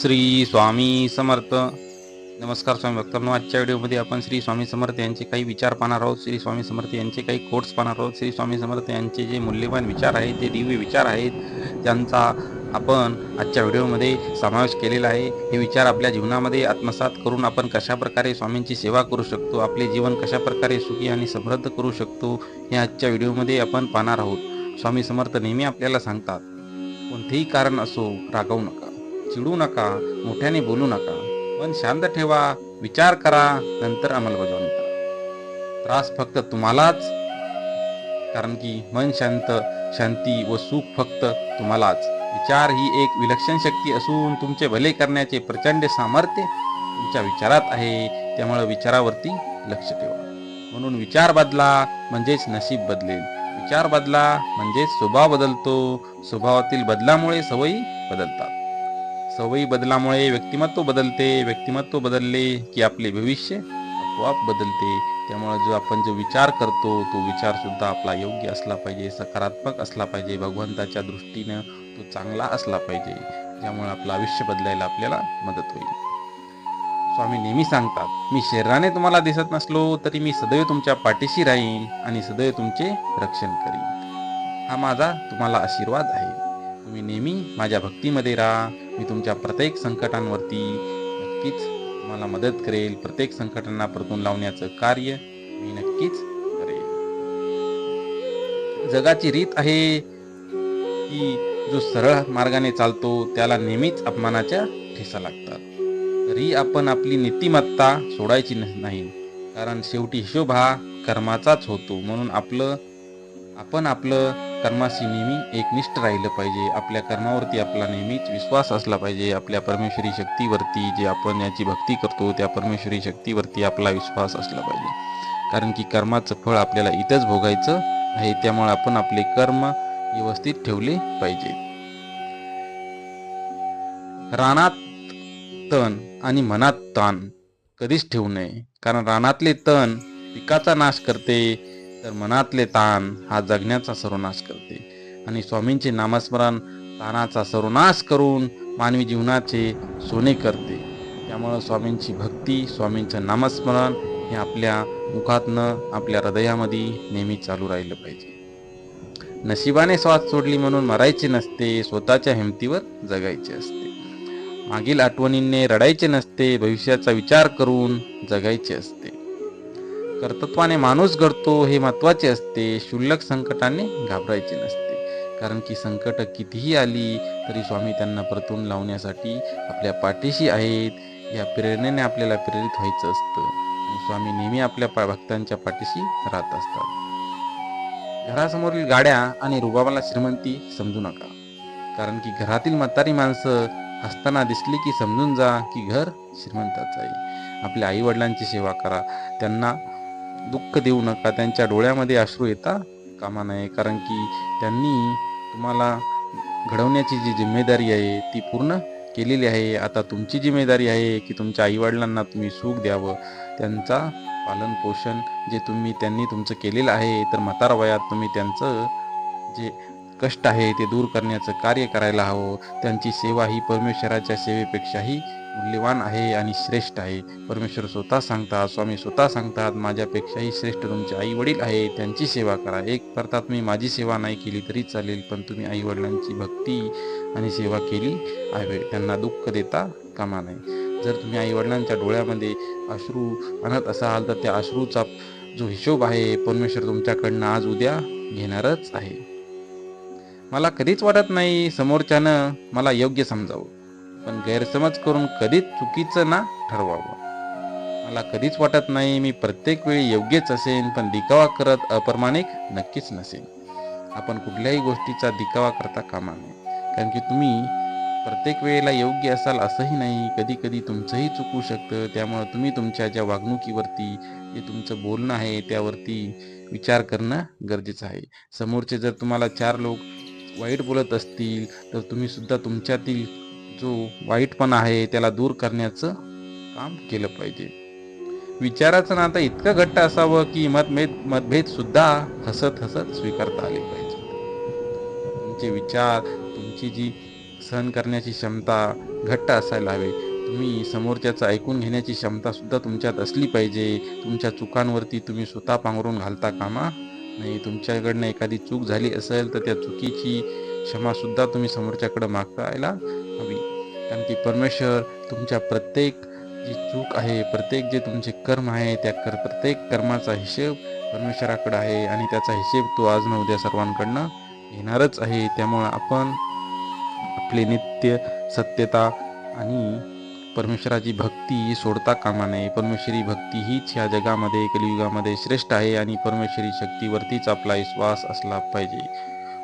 श्री स्वामी समर्थ. नमस्कार स्वामी भक्तांनो आजच्या व्हिडिओमध्ये आपण श्री स्वामी समर्थ यांचे काही विचार पाहणार आहोत. श्री स्वामी समर्थ यांचे काही कोट्स पाहणार आहोत. श्री स्वामी समर्थ यांचे जे मूल्यवान विचार आहेत ते दिव्य विचार आहेत त्यांचा आपण आजच्या व्हिडिओमध्ये समावेश केलेला आहे. हे विचार आपल्या जीवनामध्ये आत्मसात करून आपण कशाप्रकारे स्वामींची सेवा करू शकतो आपले जीवन कशा प्रकारे सुखी आणि समृद्ध करू शकतो हे आजच्या व्हिडिओमध्ये आपण पाहणार आहोत. स्वामी समर्थ नेहमी आपल्याला सांगतात कोणतेही कारण असो रागवू नका. चिडू नका मोठ्याने बोलू नका. मन शांत ठेवा विचार करा नंतर अंमलबजावणी करा त्रास फक्त तुम्हालाच कारण की मन शांत शांती व सुख फक्त तुम्हालाच. विचार ही एक विलक्षण शक्ती असून तुमचे भले करण्याचे प्रचंड सामर्थ्य तुमच्या विचारात आहे त्यामुळे विचारावरती लक्ष ठेवा. म्हणून विचार बदला म्हणजेच नशीब बदलेल. विचार बदला म्हणजेच स्वभाव बदलतो. स्वभावातील बदलामुळे सवयी बदलतात. सवयी बदलामुळे व्यक्तिमत्व बदलते. व्यक्तिमत्व बदलले की आपले भविष्य आपोआप बदलते. त्यामुळे जो आपण जो विचार करतो तो विचार सुद्धा आपला योग्य असला पाहिजे सकारात्मक असला पाहिजे भगवंताच्या दृष्टीनं तो चांगला असला पाहिजे ज्यामुळे आपलं आयुष्य बदलायला आपल्याला मदत होईल. स्वामी नेहमी सांगतात मी शरीराने तुम्हाला दिसत नसलो तरी मी सदैव तुमच्या पाठीशी राहीन आणि सदैव तुमचे रक्षण करीन. हा माझा तुम्हाला आशीर्वाद आहे. तुम्ही नेहमी माझ्या भक्तीमध्ये राहा मी तुमच्या प्रत्येक संकटांवरती नक्कीच तुम्हाला मदत करेल. प्रत्येक संकटांना परतून लावण्याचं कार्य मी नक्कीच करेल. जगाची रीत आहे की जो सरळ मार्गाने चालतो त्याला नेहमीच अपमानाच्या ठेसा लागतात. तरी आपण आपली नीतिमत्ता सोडायची नाही. कारण शेवटी हिशोब हा कर्माचाच होतो. म्हणून आपलं आपण आपलं कर्माशी नेहमी एकनिष्ठ राहिलं पाहिजे. आपल्या कर्मावरती आपला नेहमीच विश्वास असला पाहिजे. आपल्या परमेश्वरी शक्तीवरती जे आपण याची भक्ती करतो त्या परमेश्वरी शक्तीवरती आपला विश्वास असला पाहिजे. कारण की कर्माचं फळ आपल्याला इथंच भोगायचं आहे. त्यामुळे आपण आपले कर्म व्यवस्थित ठेवले पाहिजे. रानात तण आणि मनात ताण कधीच ठेवू नये. कारण रानातले तण पिकाचा नाश करते. तर मनातले ताण हा जगण्याचा सर्वनाश करते. आणि स्वामींचे नामस्मरण ताणाचा सर्वनाश करून मानवी जीवनाचे सोने करते. त्यामुळं स्वामींची भक्ती स्वामींचं नामस्मरण हे आपल्या मुखातनं आपल्या हृदयामध्ये नेहमी चालू राहिलं पाहिजे. नशिबाने श्वास सोडली म्हणून मरायचे नसते स्वतःच्या हिमतीवर जगायचे असते. मागील आठवणींनी रडायचे नसते भविष्याचा विचार करून जगायचे असते. कर्तत्वाने माणूस घडतो हे महत्त्वाचे असते. क्षुल्लक संकटाने घाबरायचे नसते. कारण की संकट कितीही आली तरी स्वामी त्यांना परतून लावण्यासाठी आपल्या पाठीशी आहेत. या प्रेरणेने आपल्याला प्रेरित व्हायचं असतं. आणि स्वामी नेहमी आपल्या भक्तांच्या पाठीशी राहत असतात. घरासमोरील गाड्या आणि रुबाबाला श्रीमंती समजू नका. कारण की घरातील म्हातारी माणसं हसताना दिसली की समजून जा की घर श्रीमंताचं आहे. आपल्या आई वडिलांची सेवा करा. त्यांना दुःख देऊ नका त्यांच्या डोळ्यामध्ये अश्रू येता कामा नये कारण की त्यांनी तुम्हाला घडवण्याची जी जिम्मेदारी आहे ती पूर्ण केलेली आहे. आता तुमची जिम्मेदारी आहे की तुमच्या आईवडिलांना तुम्ही सुख द्यावं. त्यांचा पालन पोषण जे तुम्ही त्यांनी तुमचं केलेलं आहे तर म्हातारा वयात तुम्ही त्यांचं जे कष्ट आहे ते दूर करण्याचं कार्य करायला हवं. त्यांची सेवा ही परमेश्वराच्या सेवेपेक्षाही मूल्यवान आहे आणि श्रेष्ठ आहे. परमेश्वर स्वतः सांगतात स्वामी स्वतः सांगतात माझ्यापेक्षाही श्रेष्ठ तुमचे आई वडील आहे. त्यांची सेवा करा. एक करता मी माझी सेवा नाही केली तरी चालेल पण तुम्ही आई वडिलांची भक्ती आणि सेवा केली आहे. त्यांना दुःख देता कामा नये. जर तुम्ही आई वडिलांच्या डोळ्यामध्ये अश्रू आणत असाल तर त्या अश्रूचा जो हिशोब आहे परमेश्वर तुमच्याकडनं आज उद्या घेणारच आहे. मला कधीच वाटत नाही समोरच्यानं मला योग्य समजावं. पण गैरसमज करून कधीच चुकीचं ना ठरवावं. मला कधीच वाटत नाही मी प्रत्येक वेळी योग्यच असेन पण दिखावा करत अप्रमाणिक नक्कीच नसेन. आपण कुठल्याही गोष्टीचा दिखावा करता कामा नये. कारण की तुम्ही प्रत्येक वेळेला योग्य असाल असंही नाही. कधी कधी तुमचंही चुकू शकतं. त्यामुळं तुम्ही तुमच्या ज्या वागणुकीवरती जे तुमचं बोलणं आहे त्यावरती विचार करणं गरजेचं आहे. समोरचे जर तुम्हाला चार लोक वाईट बोलत असतील तर तुम्ही सुद्धा तुमच्यातील जो वाईटपणा आहे त्याला दूर करण्याचं काम केलं पाहिजे. विचाराचं नातं इतकं घट्ट असावं की मतभेद मतभेद सुद्धा हसत हसत स्वीकारता आले पाहिजे तुमचे विचार तुमची जी सहन करण्याची क्षमता घट्ट असायला हवी. तुम्ही समोरच्याचं ऐकून घेण्याची क्षमता सुद्धा तुमच्यात असली पाहिजे. तुमच्या चुकांवरती तुम्ही स्वतः पांघरून घालता कामा नाही तुमच्याकडनं एखादी चूक झाली असेल तर त्या चुकीची क्षमासुद्धा तुम्ही समोरच्याकडं मागायला हवी. कारण की परमेश्वर तुमच्या प्रत्येक जी चूक आहे प्रत्येक जे तुमचे कर्म आहे त्या कर प्रत्येक कर्माचा हिशेब परमेश्वराकडं आहे आणि त्याचा हिशेब तो आज न उद्या सर्वांकडनं घेणारच आहे. त्यामुळं आपण आपले नित्य सत्यता आणि परमेश्वराची भक्ती सोडता कामा नये. परमेश्वरी भक्ती हीच ह्या जगामध्ये कलियुगामध्ये श्रेष्ठ आहे आणि परमेश्वरी शक्तीवरतीच आपला विश्वास असला पाहिजे.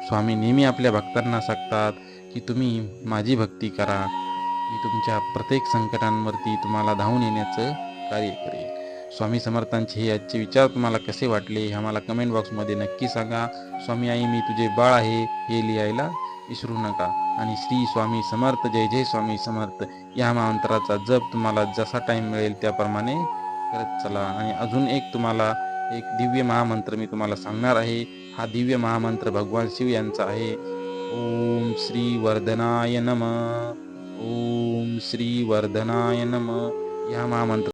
स्वामी नेहमी आपल्या भक्तांना सांगतात की तुम्ही माझी भक्ती करा. मी तुमच्या प्रत्येक संकटांवरती तुम्हाला धावून येण्याचं कार्य करेल स्वामी समर्थांचे हे आजचे विचार तुम्हाला कसे वाटले हे आम्हाला कमेंट बॉक्समध्ये नक्की सांगा. स्वामी आई मी तुझे बाळ आहे हे लिहायला विसरू नका. आणि श्री स्वामी समर्थ जय जय स्वामी समर्थ. या मंत्राचा जप तुम्हाला जसा टाईम मिळेल त्याप्रमाणे करत चला. आणि अजून एक तुम्हाला एक दिव्य महामंत्र मी तुम्हाला सांगणार आहे. हा दिव्य महामंत्र भगवान शिव यांचा आहे. ओम श्री वर्धनाय नम. ओम श्री वर्धनाय नम. या महामंत्र